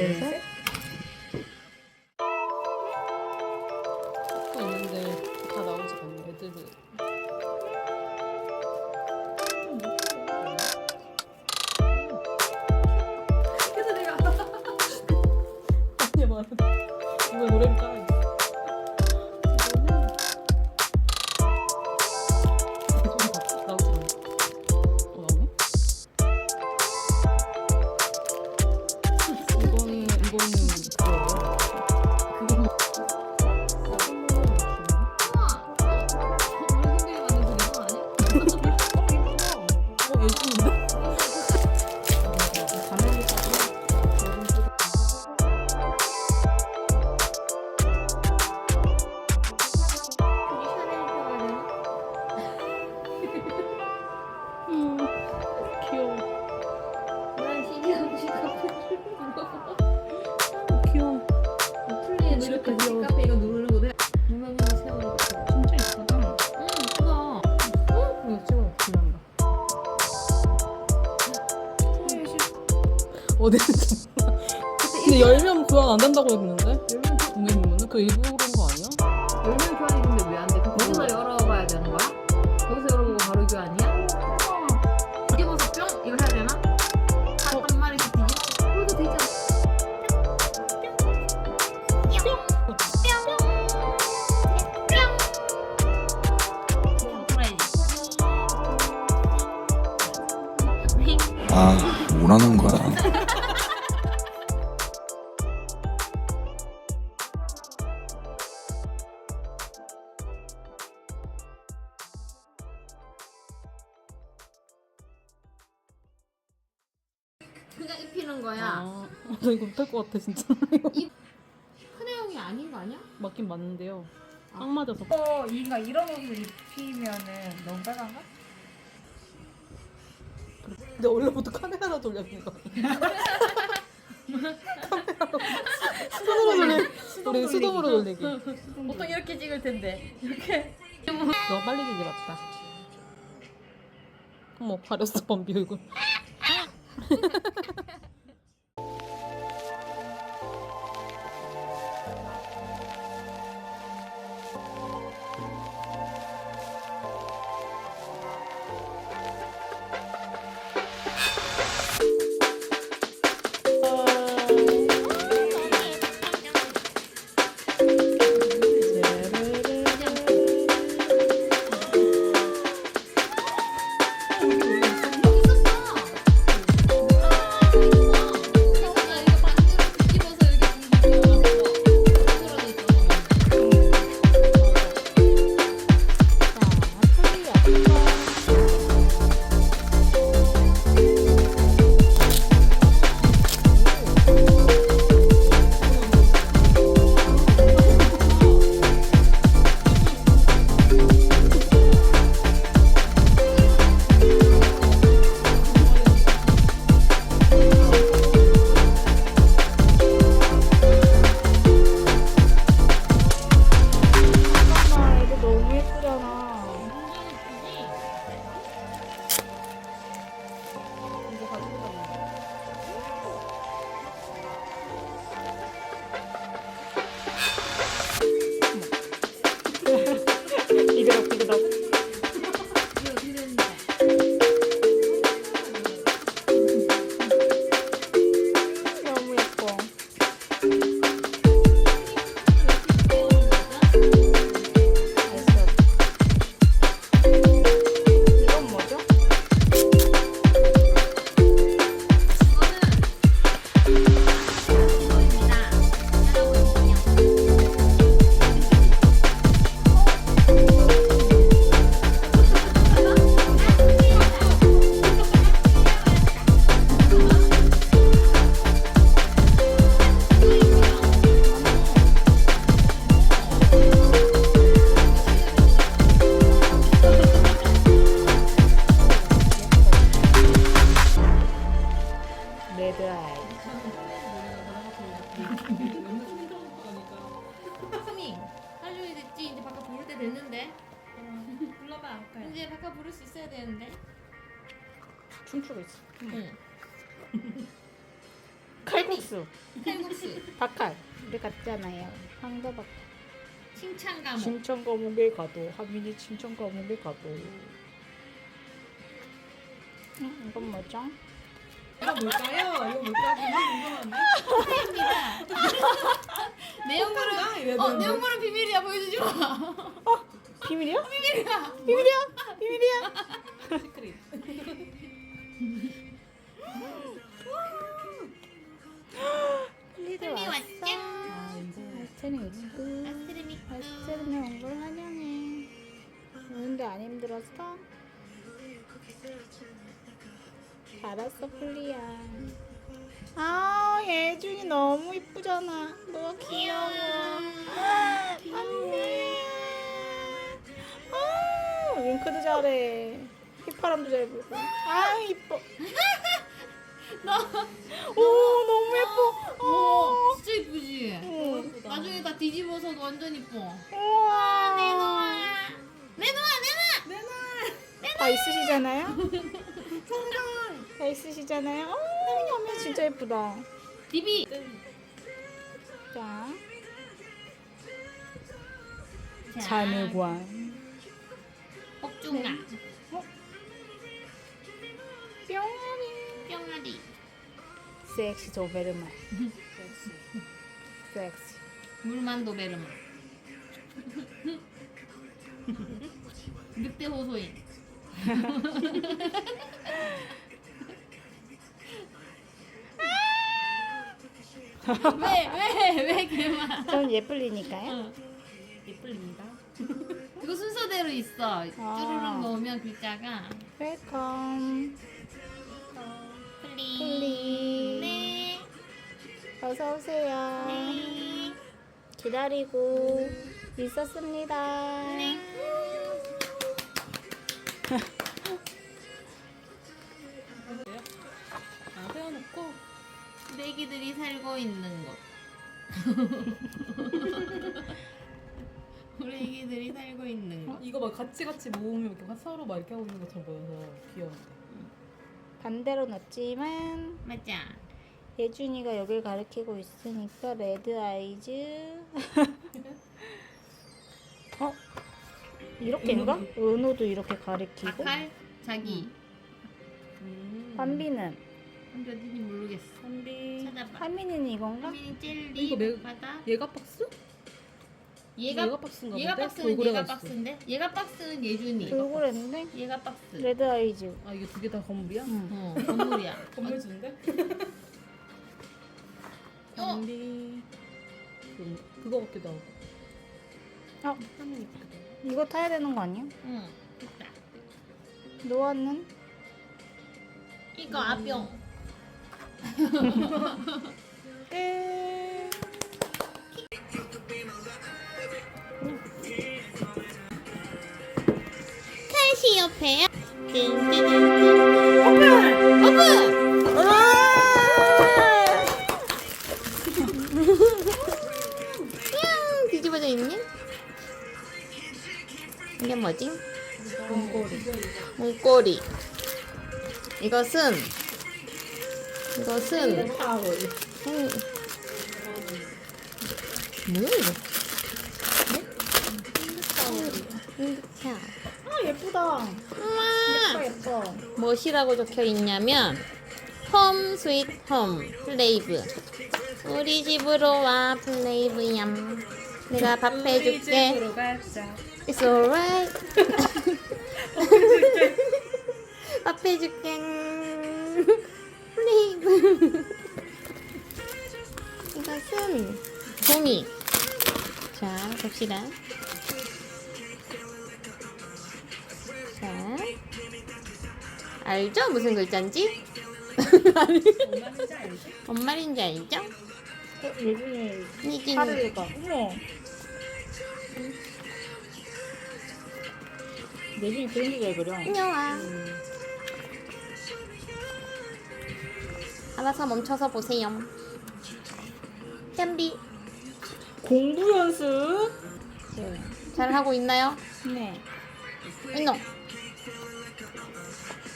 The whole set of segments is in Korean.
রয়েছে 어디서? 근데 열면 교환 안 된다고 했는데? 동행님은 그 일부러 그런 거 아니야? 열면 교환인데 왜 안 돼? 거기서 열어봐야 되는 거야? 거기서 열어보고 바로 교환이야? 뒤집어서 뿅? 이거 해야 되나? 한, 한 마리씩 뒤집어? 그래도 되지 않아? 아, 뭐라는 거야. 못할 것 같아 진짜. 큰애형이 아닌 거 아니야? 맞긴 맞는데요. 딱 맞아서. 어, 이가 이런 옷을 입히면은 너무 빨간가? 근데 원래부터 카메라로 돌려준 거 수동으로 돌리 우리 수동으로 돌리기. 보통 이렇게 찍을 텐데. 너 빨리 기지 맞다. 어머 가렸어 범비 얼굴. 이제 바깥 부를 수 있어야 되는데 춤추고 있어. 응. 칼국 칼국수 칼국수. 박칼 우리 갔잖아요 황도박 칭찬 과목. 칭찬 과목에 가도 하민이 칭찬 과목에 가도 음, 이건 뭐죠? 이거 뭘까요? 이거 뭘까? 궁금한데? 내용물은 어 내용물은 비밀이야 보여주지 마. 비밀이야? 비밀이야. 비밀이야? 비밀이야? 시크릿. 플리드 플리 왔어. 아. 아스트는 있고 아스트림 있고. 아스트는 온걸 환영해 오는데 안 힘들었어? 잘했어 플리야 아 예준이 너무 이쁘잖아 너가 귀여워 안돼 아 윙크도 잘해 휘파람도 잘 불고 아 이뻐 오 너무 예뻐 오 진짜 이쁘지. 응. 나중에 다 뒤집어서도 완전 이뻐. 우와 내놓아. 내놓아 내놔. 다 있으시잖아요? 다 있으시잖아요? 어, 하면 진짜 예쁘다. 디비. 자, 자, 자늘관. 섹시 도베르만. 섹시. 물만 도베르마. 늑대 호소인. 왜왜왜 걔만? 전 예쁠리니까요. 예쁠립니다. 이거 순서대로 있어. 쭈루룩 넣으면 글자가 웰컴. 어서 오세요. 네. 기다리고 있었습니다. 네. 아 세워놓고 우리 애기들이 살고 있는 곳. 우리 애기들이 살고 있는 곳. 이거 막 같이 같이 모으면 이렇게 서로 막 이렇게 하고 있는 것처럼 보여서 귀여운데. 반대로 넣었지만 맞아. 예준이가 여길 가리키고 있으니까 레드 아이즈. 어? 이렇게인가? 은호도 이렇게 가리키고. 아칼 자기. 음. 반비는 한비 어딘지 모르겠어. 한비. 찾아봐. 하민이는 이건가? 하민이 젤리 이거 매- 바다. 얘가 박스? 얘가 얘가 박스인가 얘가 본데? 박스는 돌고래가 얘가 있어. 박스인데 얘가 박스는 예준이. 돌고래인데? 얘가 박스. 레드 아이즈. 아 이게 두 개 다 건물이야? 응. 어 건물이야. 건물 주인 데? 어. 그, 그거 같기도 하고. 어? 이거 타야 되는 거 아니야? 응. 됐다. 노아는? 이거 아뿅. 끝. 카시오페야. 띵띵띵. 오픈. 오픈. 뿅 뒤집어져 있니? 이게 뭐지? 문고리. 문고리. 이것은 이것은. 음. 뭐야 이거? 핸드차. 아, 예쁘다. 엄마 예뻐. 무엇이라고 적혀 있냐면 홈 플레이브 우리 집으로 와 플레이브얌 내가 밥 해줄게 집으로 가자. It's alright 밥 해줄게 플레이브 이것은 종이 자 봅시다 자 알죠? 무슨 글자인지? 뭔 말인지 알죠? 이긴 팔을 읽어. 어머. 예준이 그림도 잘 그려. 안녕아 알아서 멈춰서 보세요 짬비 공부 연습? 네. 잘 하고 있나요? 네. 이노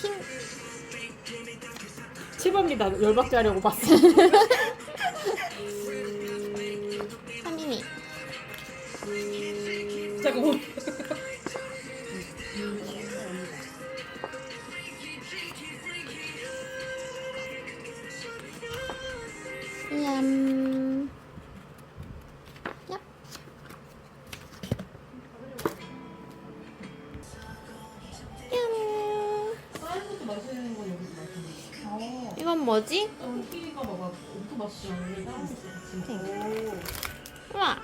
핑 7번입니다. 열받게 하려고 봤어. 뭐지? 어, 우리끼리가 막 오프 봤어. 우리가 우와.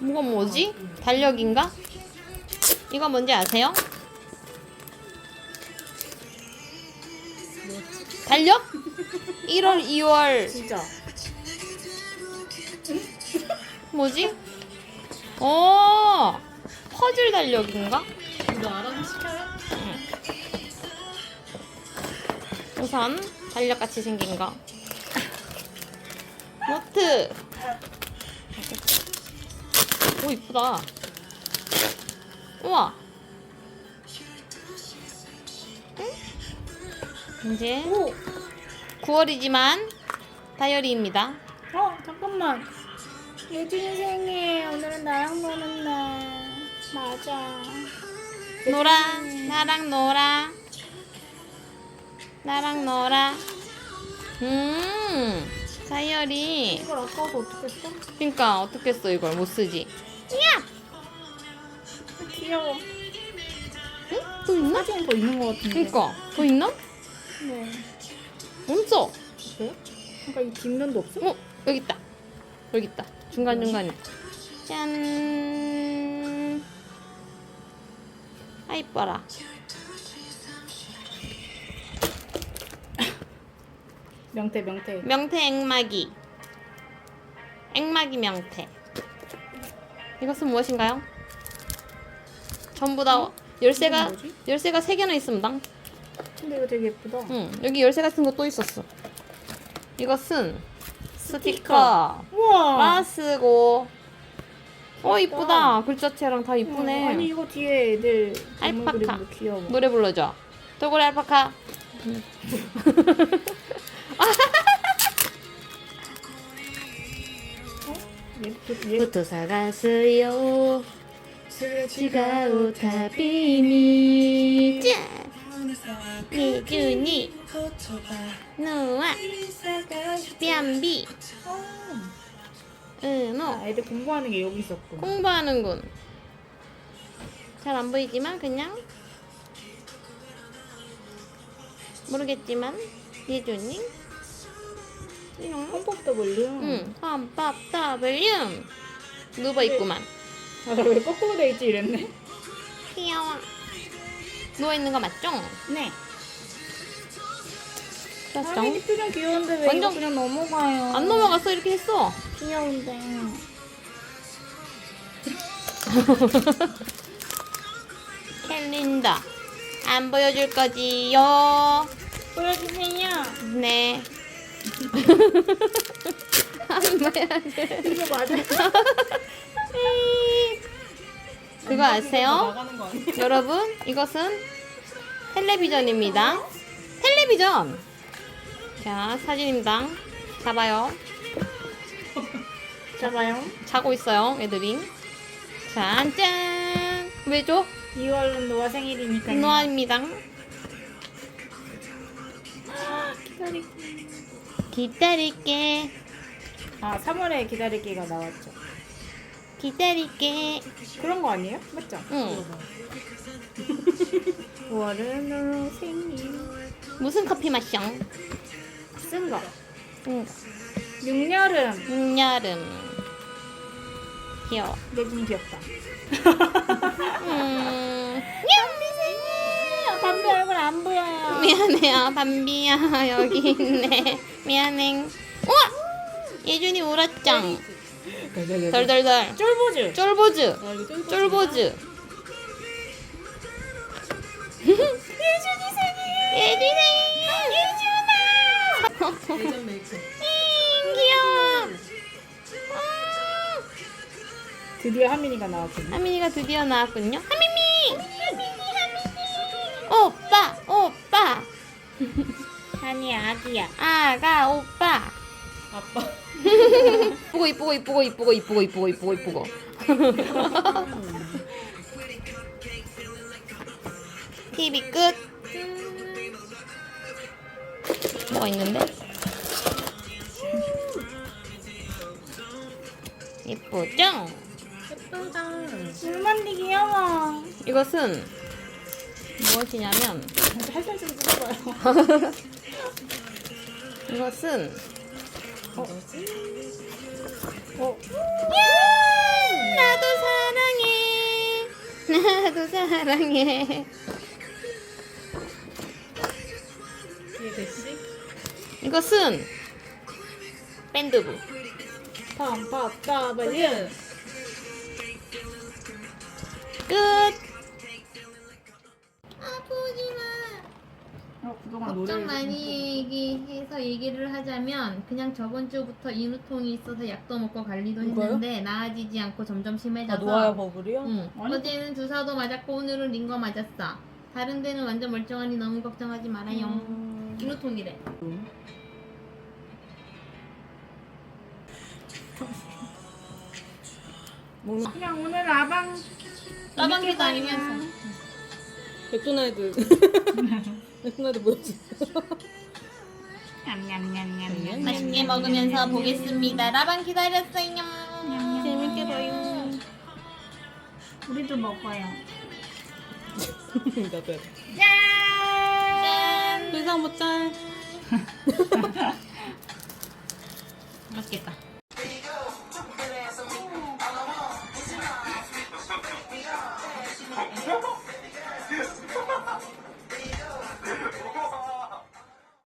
이건 뭐지? 달력인가? 이건 뭔지 아세요? 달력? 1월, 2월. 진짜. 뭐지? 어, 퍼즐 달력인가? 이거 알아서 우선 달력 같이 생긴 거. 노트. 오 이쁘다. 우와. 응? 이제 오. 9월이지만 다이어리입니다. 어 잠깐만. 예준이 생일 오늘은 나랑 노는 날. 맞아. 놀아 나랑 놀아 나랑 놀아 음 다이어리 이걸 아까워서 어떻게 써? 그러니까 어떻게 써 이걸 못 쓰지 귀여워. 응? 또 있나? 사진 더 있는 것 같은데. 그러니까 더 있나? 네. 없어 그래? 그러니까 이 뒷면도 없어? 어 여기 있다 여기 있다 중간 중간에 짠 아 이뻐라 명태 명태. 명태 액마기 액마기 명태 이것은 무엇인가요? 전부 다 열쇠가 이건 뭐지? 열쇠가 세 개나 있습니다. 근데 이거 되게 예쁘다. 응 여기 열쇠 같은 거 또 있었어. 이것은 스티커. 스티커. 우와. 마스고. 어 이쁘다. 글자체랑 다 이쁘네. 어, 아니 이거 뒤에 애들 알파카. 그림도 귀여워. 노래 불러줘. 돌고래 알파카. 얘, 얘, 부토사 가스요. 지가 오 타비니. 짠. 예준이. 노아. 뺨비. 은호. 아, 애들 공부하는 게 여기 있었군. 공부하는군. 잘 안 보이지만 그냥 모르겠지만 예준이 홈팝 W. 응 험밥 W 누워 있구만 아, 나왜 거꾸로 돼 있지 이랬네. 귀여워 누워 있는 거 맞죠? 네. 좋았죠? 아니 표정 귀여운데 왜 완전- 이거 그냥 넘어가요? 안 넘어갔어 이렇게 했어 귀여운데. 캘린더 안 보여줄 거지요 보여주세요. 네 이거 맞아. 그거 아세요? 나가는 거 아니야? 여러분 이것은 텔레비전입니다. 텔레비전. 자 사진입니다. 잡아요. 잡아요. 자고 있어요 애들이. 자 짠. 왜죠? 2월은 노아 생일이니까. 노아입니다. 기다리. 기다릴게. 아 3월에 기다리기가 나왔죠. 기다릴게. 그런 거 아니에요? 맞죠? 응. 9월은 노아 생일. 무슨 커피 마셔? 쓴 거. 응. 6여름. 늦여름. 귀여워. 내좀 귀엽다. 음. 담배 얼굴 안 보여요. 미안해요, 밤비야 여기 있네. 미안해. 우와, 예준이 울었짱. 덜덜덜. 쫄보즈. 쫄보즈, 아 이거 쫄 쫄보즈. 예준이 생일. 예준이 생일. 예준아. 예전 메이크. 잉, 귀여워. 아, 드디어 하민이가 나왔군요. 하민이가 드디어 나왔군요. 하민이, 하민이. 오빠, 오빠. 아니 아기야. 아가 오빠. 아빠. 이쁘고 이쁘고 이쁘고 이쁘고 이쁘고 이쁘고 이쁘고 이쁘고. TV 끝. 뭐가 있는데? 예쁘죠? 예쁘다. 물만리 귀여워. 이것은 무엇이냐면 살살 좀 찍어봐요. 이것은 어, 나도 사랑해 나도 사랑해 이게 됐지? 이것은 밴드부 팜파빠바리. 끝 그동안 걱정 노래를 많이 얘기해서 얘기를 하자면 그냥 저번 주부터 인후통이 있어서 약도 먹고 관리도 누가요? 했는데 나아지지 않고 점점 아 심해져서 노아야 버블이요? 응. 아니. 어제는 주사도 맞았고 오늘은 링거 맞았어 다른 데는 완전 멀쩡하니 너무 걱정하지 말아요 음. 인후통이래 먹는 그냥 오늘 라방 이렇게 기다리면서 맥도날드. 맥도날드 뭐였지? 냠냠냠냠냠 맛있게 먹으면서 보겠습니다 라방 기다렸어요 재밌게 봐요. 우리도 먹어요 나도 해. 짠 의사 못 짤. 맛있겠다